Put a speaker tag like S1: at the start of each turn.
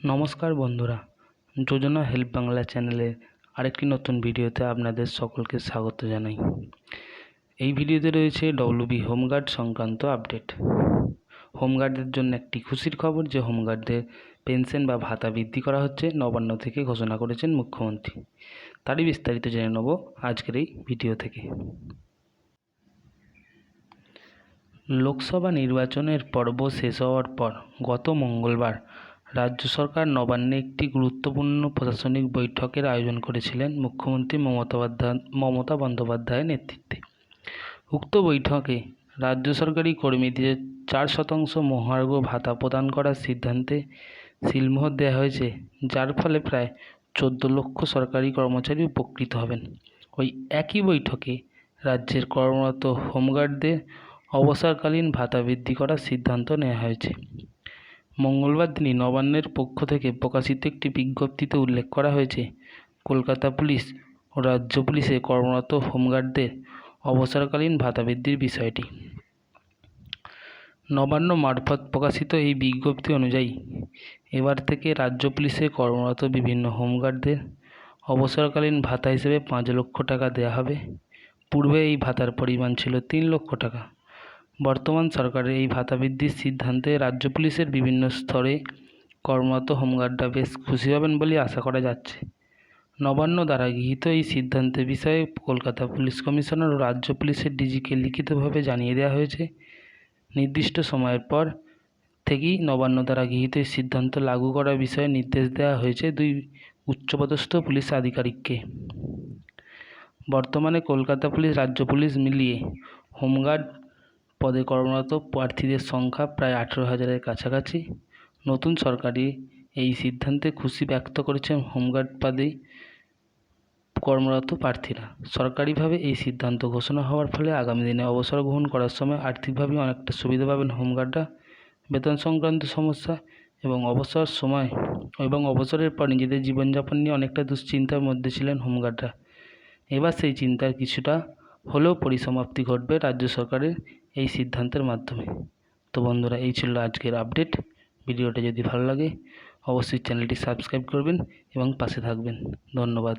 S1: নমস্কার বন্ধুরা, যোজনা হেল্প বাংলা চ্যানেলে আরেকটি নতুন ভিডিওতে আপনাদের সকলকে স্বাগত জানাই। এই ভিডিওতে রয়েছে ডব্লিউবি হোমগার্ড সংক্রান্ত আপডেট। হোমগার্ডদের জন্য একটি খুশির খবর যে হোমগার্ডদের পেনশন বা ভাতা বৃদ্ধি করা হচ্ছে, নবান্ন থেকে ঘোষণা করেছেন মুখ্যমন্ত্রী। তারই বিস্তারিত জেনে নেব আজকের এই ভিডিও থেকে। লোকসভা নির্বাচনের পর্ব শেষ হওয়ার পর গত মঙ্গলবার রাজ্য সরকার নবান্নে একটি গুরুত্বপূর্ণ প্রশাসনিক বৈঠকের আয়োজন করেছিলেন মুখ্যমন্ত্রী মমতা মমতা বন্দ্যোপাধ্যায়ের নেতৃত্বে। উক্ত বৈঠকে রাজ্য সরকারি কর্মীদের চার শতাংশ মহার্ঘ ভাতা প্রদান করার সিদ্ধান্তে সিলমোহর দেওয়া হয়েছে, যার ফলে প্রায় চোদ্দ লক্ষ সরকারি কর্মচারী উপকৃত হবেন। ওই একই বৈঠকে রাজ্যের কর্মরত হোমগার্ডদের অবসরকালীন ভাতা বৃদ্ধি করার সিদ্ধান্ত নেওয়া হয়েছে। মঙ্গলবার দিনই নবান্নের পক্ষ থেকে প্রকাশিত একটি বিজ্ঞপ্তিতে উল্লেখ করা হয়েছে, কলকাতা পুলিশ ও রাজ্য পুলিশে কর্মরত হোমগার্ডদের অবসরকালীন ভাতা বৃদ্ধির বিষয়টি। নবান্ন মারফত প্রকাশিত এই বিজ্ঞপ্তি অনুযায়ী, এবার থেকে রাজ্য পুলিশে কর্মরত বিভিন্ন হোমগার্ডদের অবসরকালীন ভাতা হিসেবে পাঁচ লক্ষ টাকা দেওয়া হবে। পূর্বে এই ভাতার পরিমাণ ছিল তিন লক্ষ টাকা। বর্তমান সরকারের এই ভাতা বৃদ্ধির সিদ্ধান্তে রাজ্য পুলিশের বিভিন্ন স্তরে কর্মরত হোমগার্ডরা বেশ খুশি হবেন বলে আশা করা যাচ্ছে। নবান্ন দ্বারা গৃহীত এই সিদ্ধান্তের বিষয়ে কলকাতা পুলিশ কমিশনার ও রাজ্য পুলিশের ডিজিকে লিখিতভাবে জানিয়ে দেওয়া হয়েছে। নির্দিষ্ট সময়ের পর থেকেই নবান্ন দ্বারা গৃহীত এই সিদ্ধান্ত লাগু করার বিষয়ে নির্দেশ দেওয়া হয়েছে দুই উচ্চপদস্থ পুলিশ আধিকারিককে। বর্তমানে কলকাতা পুলিশ, রাজ্য পুলিশ মিলিয়ে হোমগার্ড পদে কর্মরত প্রার্থীদের সংখ্যা প্রায় আঠেরো হাজারের কাছাকাছি। নতুন সরকারি এই সিদ্ধান্তে খুশি ব্যক্ত করেছেন হোমগার্ড পদে কর্মরত প্রার্থীরা। সরকারিভাবে এই সিদ্ধান্ত ঘোষণা হওয়ার ফলে আগামী দিনে অবসর গ্রহণ করার সময় আর্থিকভাবে অনেকটা সুবিধা পাবেন হোমগার্ডরা। বেতন সংক্রান্ত সমস্যা এবং অবসর সময় এবং অবসরের পর নিজেদের জীবনযাপন নিয়ে অনেকটা দুশ্চিন্তার মধ্যে ছিলেন হোমগার্ডরা। এবার সেই চিন্তার কিছুটা হলেও পরিসমাপ্তি ঘটবে রাজ্য সরকারের এই সিদ্ধান্তের মাধ্যমে। তো বন্ধুরা, এই ছিল আজকের আপডেট। ভিডিওটা যদি ভালো লাগে, অবশ্যই চ্যানেলটি সাবস্ক্রাইব করবেন এবং পাশে থাকবেন। ধন্যবাদ।